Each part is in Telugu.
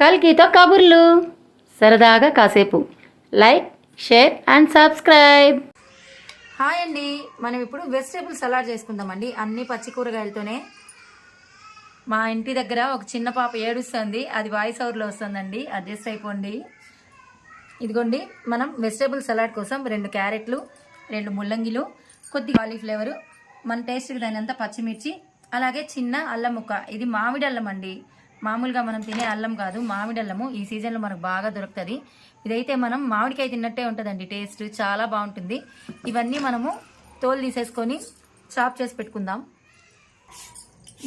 కల్కితో కబుర్లు. సరదాగా కాసేపు. Like share and subscribe hi అండి. మనం ఇప్పుడు వెజిటేబుల్ సలాడ్ చేసుకుందామండి. అన్ని పచ్చి కూరగాయలతోనే. మా ఇంటి దగ్గర ఒక చిన్న పాప ఏడుస్తుంది. అది వాయిస్ ఓవర్లో వస్తుందండి. అడ్జస్ట్ అయిపోండి. ఇదిగోండి మనం వెజిటేబుల్ సలాడ్ కోసం రెండు క్యారెట్లు రెండు ముల్లంగిలు కొద్ది కాలీఫ్లేవరు మన టేస్ట్కి తగినంత పచ్చిమిర్చి అలాగే చిన్న అల్లం ముక్క. ఇది మామిడి అల్లం అండి. మామూలుగా మనం తినే అల్లం కాదు మామిడి అల్లము ఈ సీజన్లో మనకు బాగా దొరుకుతుంది. ఇదైతే మనం మామిడికాయ తిన్నట్టే ఉంటుందండి టేస్ట్ చాలా బాగుంటుంది. ఇవన్నీ మనము తోలు తీసేసుకొని చాప్ చేసి పెట్టుకుందాం.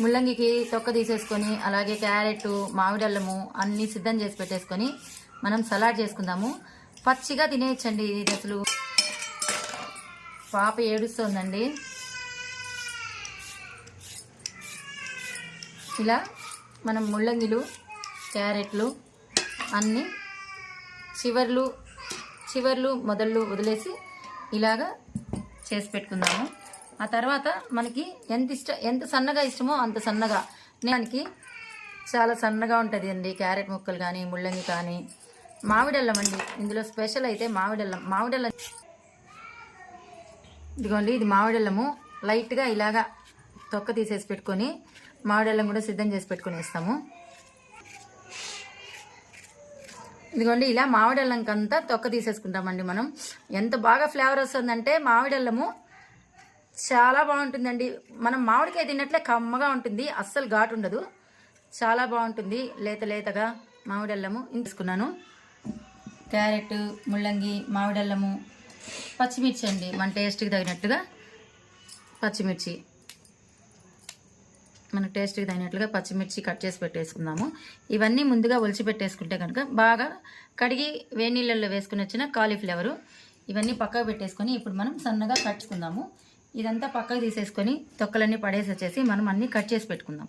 ముల్లంగికి తొక్క తీసేసుకొని అలాగే క్యారెట్ మామిడి అల్లము అన్నీ సిద్ధం చేసి పెట్టేసుకొని మనం సలాడ్ చేసుకుందాము. పచ్చిగా తినేయచ్చండి ఇది అసలు. పాప ఏడుస్తోందండి. ఇలా మనం ముల్లంగిలు క్యారెట్లు అన్నీ చివర్లు చివర్లు మొదళ్ళు వదిలేసి ఇలాగా చేసి పెట్టుకుందాము. ఆ తర్వాత మనకి ఎంత ఇష్ట ఎంత సన్నగా ఇష్టమో అంత సన్నగా. దానికి చాలా సన్నగా ఉంటుంది అండి. క్యారెట్ ముక్కలు కానీ ముల్లంగి కానీ. మామిడల్లం అండి. ఇందులో స్పెషల్ అయితే మామిడల్లం మామిడల్లం ఇదిగోండి ఇది మామిడల్లము లైట్గా ఇలాగా తొక్క తీసేసి పెట్టుకొని మామిడల్లం కూడా సిద్ధం చేసి పెట్టుకునేస్తాము ఇదిగోండి ఇలా మామిడల్లంకంతా తొక్క తీసేసుకుంటామండి మనం. ఎంత బాగా ఫ్లేవర్ వస్తుందంటే మామిడల్లము చాలా బాగుంటుందండి. మనం మామిడికాయ తిన్నట్లే కమ్మగా ఉంటుంది అస్సలు ఘాటు ఉండదు. చాలా బాగుంటుంది లేత లేతగా మామిడల్లము తీసుకున్నాను. క్యారెట్ ముల్లంగి మామిడల్లము పచ్చిమిర్చి అండి మన టేస్ట్కి తగినట్టుగా పచ్చిమిర్చి. మన టేస్ట్కి తగినట్లుగా పచ్చిమిర్చి కట్ చేసి పెట్టేసుకుందాము. ఇవన్నీ ముందుగా ఒలిచి పెట్టేసుకుంటే కనుక బాగా కడిగి వేడి వేసుకుని వచ్చిన కాలీఫ్లవరు ఇవన్నీ పక్కకు పెట్టేసుకొని ఇప్పుడు మనం సన్నగా కట్టుకుందాము. ఇదంతా పక్కకు తీసేసుకొని తొక్కలన్నీ పడేసి వచ్చేసి మనం అన్నీ కట్ చేసి పెట్టుకుందాం.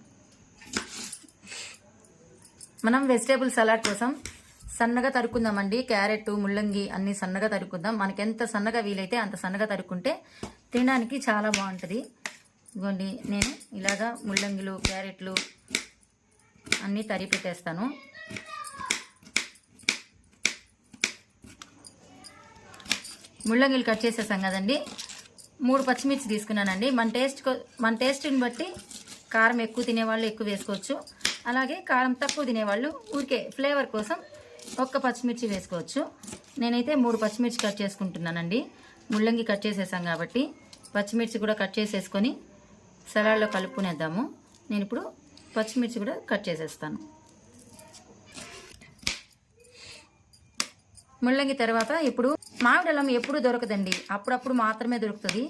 మనం వెజిటేబుల్ సలాడ్ కోసం సన్నగా తరుక్కుందామండి. క్యారెట్ ముల్లంగి అన్నీ సన్నగా తరుక్కుందాం. మనకి ఎంత సన్నగా వీలైతే అంత సన్నగా తరుక్కుంటే తినడానికి చాలా బాగుంటుంది. ఇదిగోండి నేను ఇలాగా ముల్లంగిలు క్యారెట్లు అన్నీ తరి పెట్టేస్తాను. ముల్లంగిలు కట్ చేసేసాం కదండి. మూడు పచ్చిమిర్చి తీసుకున్నానండి. మన టేస్ట్ మన టేస్ట్ని బట్టి కారం ఎక్కువ తినేవాళ్ళు ఎక్కువ వేసుకోవచ్చు. అలాగే కారం తక్కువ తినేవాళ్ళు ఊరికే ఫ్లేవర్ కోసం ఒక్క పచ్చిమిర్చి వేసుకోవచ్చు. నేనైతే మూడు పచ్చిమిర్చి కట్ చేసుకుంటున్నానండి. ముల్లంగి కట్ చేసేసాం కాబట్టి పచ్చిమిర్చి కూడా కట్ చేసేసుకొని సలాడ్లో కలుపుకునేద్దాము. నేను ఇప్పుడు పచ్చిమిర్చి కూడా కట్ చేసేస్తాను. ముల్లంగి తర్వాత ఇప్పుడు మామిడల్లం ఎప్పుడు దొరకదండి. అప్పుడప్పుడు మాత్రమే దొరుకుతుంది.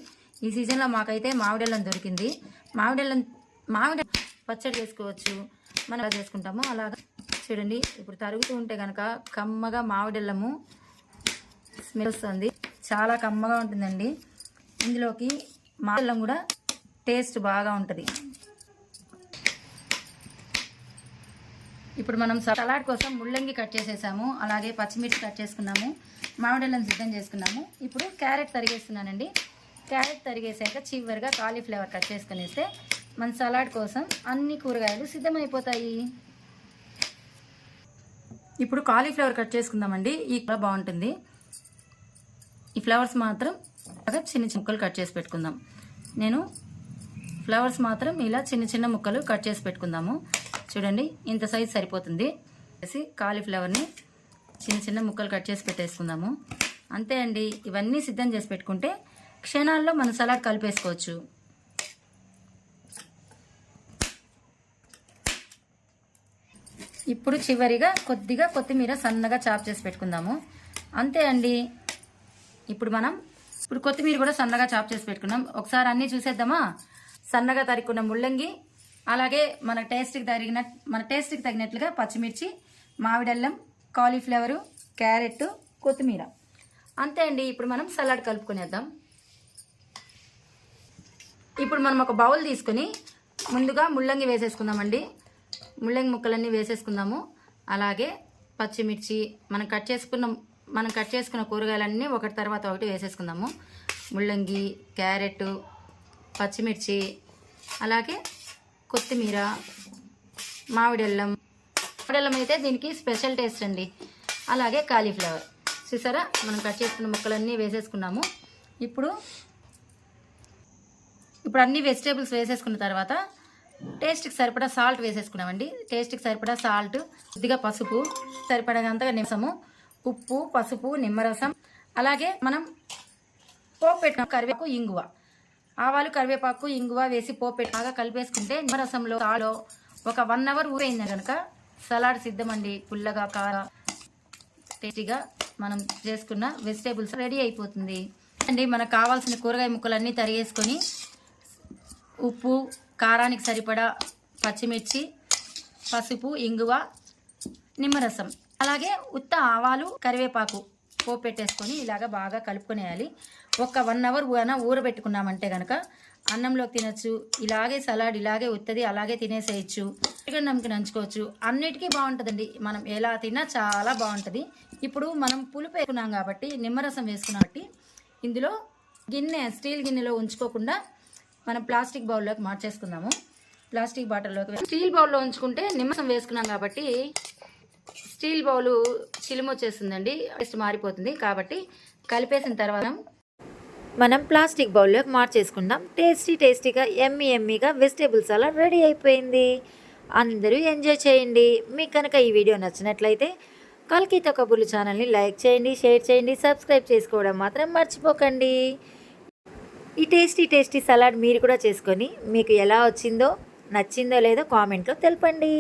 ఈ సీజన్లో మాకైతే మామిడల్లం దొరికింది. మామిడల్లం మామిడి పచ్చడి చేసుకోవచ్చు. మనం ఎలా చేసుకుంటామో అలాగా. చూడండి ఇప్పుడు తరుగుతూ ఉంటే కనుక కమ్మగా మామిడల్లము స్మెల్ వస్తుంది. చాలా కమ్మగా ఉంటుందండి. ఇందులోకి మామిడల్లం కూడా టేస్ట్ బాగా ఉంటుంది. ఇప్పుడు మనం సలాడ్ కోసం ముల్లంగి కట్ చేసేసాము. అలాగే పచ్చిమిర్చి కట్ చేసుకున్నాము. మామిడిలను సిద్ధం చేసుకున్నాము. ఇప్పుడు క్యారెట్ తరిగేస్తున్నానండి. క్యారెట్ తరిగేసాక చివరిగా కాలీఫ్లవర్ కట్ చేసుకునేస్తే మన సలాడ్ కోసం అన్ని కూరగాయలు సిద్ధమైపోతాయి. ఇప్పుడు కాలీఫ్లవర్ కట్ చేసుకుందామండి. ఈ కూర బాగుంటుంది. ఈ ఫ్లవర్స్ మాత్రం చిన్న చిన్న ముక్కలు కట్ చేసి పెట్టుకుందాం. నేను ఫ్లవర్స్ మాత్రం ఇలా చిన్న చిన్న ముక్కలు కట్ చేసి పెట్టుకుందాము. చూడండి ఇంత సైజ్ సరిపోతుంది. వేసి కాలీఫ్లవర్ని చిన్న చిన్న ముక్కలు కట్ చేసి పెట్టేసుకుందాము. అంతే అండి ఇవన్నీ సిద్ధం చేసి పెట్టుకుంటే క్షణాల్లో మన సలాడ్ కలిపేసుకోవచ్చు. ఇప్పుడు చివరిగా కొద్దిగా కొత్తిమీర సన్నగా చాప్ చేసి పెట్టుకుందాము. అంతే అండి ఇప్పుడు మనం ఇప్పుడు కొత్తిమీర కూడా సన్నగా చాప్ చేసి పెట్టుకున్నాం. ఒకసారి అన్నీ చూసేద్దామా? సన్నగా తరుక్కున్న ముల్లంగి అలాగే మన టేస్ట్కి తరిగిన మన టేస్ట్కి తగినట్లుగా పచ్చిమిర్చి మామిడల్లం కాలీఫ్లవరు క్యారెట్ కొత్తిమీర. అంతే అండి ఇప్పుడు మనం సలాడ్ కలుపుకునేద్దాం. ఇప్పుడు మనం ఒక బౌల్ తీసుకొని ముందుగా ముల్లంగి వేసేసుకుందామండి. ముల్లంగి ముక్కలన్నీ వేసేసుకుందాము. అలాగే పచ్చిమిర్చి మనం కట్ చేసుకున్న మనం కట్ చేసుకున్న కూరగాయలన్నీ ఒకటి తర్వాత ఒకటి వేసేసుకుందాము. ముల్లంగి క్యారెట్ పచ్చిమిర్చి అలాగే కొత్తిమీర మామిడెల్లం అల్లం. అయితే దీనికి స్పెషల్ టేస్ట్ అండి. అలాగే కాలీఫ్లవర్. చూసారా? మనం కట్ చేసుకున్న ముక్కలన్నీ వేసేసుకున్నాము. ఇప్పుడు ఇప్పుడు అన్ని వెజిటేబుల్స్ వేసేసుకున్న తర్వాత టేస్ట్కి సరిపడా సాల్ట్ వేసేసుకున్నామండి. టేస్ట్కి సరిపడా సాల్ట్ కొద్దిగా పసుపు సరిపడగంతగా నిమ్మసము ఉప్పు పసుపు నిమ్మరసం. అలాగే మనం పోపు పెట్టిన కరివేపాకు ఇంగువ. ఆవాలు కరివేపాకు ఇంగువ వేసి పోపెట్టి బాగా కలిపేసుకుంటే నిమ్మరసంలో కాలో ఒక వన్ అవర్ ఊరైంది కనుక సలాడ్ సిద్ధమండి. పుల్లగా కార టేస్టీగా మనం చేసుకున్న వెజిటేబుల్స్ రెడీ అయిపోతుంది. అండి మనకు కావాల్సిన కూరగాయ ముక్కలన్నీ తరిగేసుకొని ఉప్పు కారానికి సరిపడా పచ్చిమిర్చి పసుపు ఇంగువ నిమ్మరసం. అలాగే ఉత్త ఆవాలు కరివేపాకు పోపు పెట్టేసుకొని ఇలాగ బాగా కలుపుకొనేయాలి. ఒక వన్ అవర్ అయినా ఊరబెట్టుకున్నామంటే కనుక అన్నంలోకి తినచ్చు ఇలాగే సలాడ్ ఇలాగే ఉత్తది అలాగే తినేసేయచ్చు చికెన్ నమ్మకి నంచుకోవచ్చు అన్నిటికీ బాగుంటుందండి. మనం ఎలా తిన్నా చాలా బాగుంటుంది. ఇప్పుడు మనం పులుపు వేసుకున్నాం కాబట్టి నిమ్మరసం వేసుకున్నాం కాబట్టి ఇందులో గిన్నె స్టీల్ గిన్నెలో ఉంచుకోకుండా మనం ప్లాస్టిక్ బౌల్లోకి మార్చేసుకుందాము. ప్లాస్టిక్ బాటిల్లోకి స్టీల్ బౌల్లో ఉంచుకుంటే నిమ్మసం వేసుకున్నాం కాబట్టి స్టీల్ బౌలు చిలుము వచ్చేసిందండి టేస్ట్ మారిపోతుంది కాబట్టి కలిపేసిన తర్వాత మనం ప్లాస్టిక్ బౌల్లోకి మార్చేసుకుందాం. టేస్టీ టేస్టీగా ఎమ్మి ఎమ్మిగా వెజిటేబుల్స్ అలా రెడీ అయిపోయింది. అందరూ ఎంజాయ్ చేయండి. మీకు కనుక ఈ వీడియో నచ్చినట్లయితే కల్కిత కబుర్లు ఛానల్ని లైక్ చేయండి షేర్ చేయండి సబ్స్క్రైబ్ చేసుకోవడం మాత్రం మర్చిపోకండి. ఈ టేస్టీ టేస్టీ సలాడ్ మీరు కూడా చేసుకొని మీకు ఎలా వచ్చిందో నచ్చిందో లేదో కామెంట్లో తెలపండి.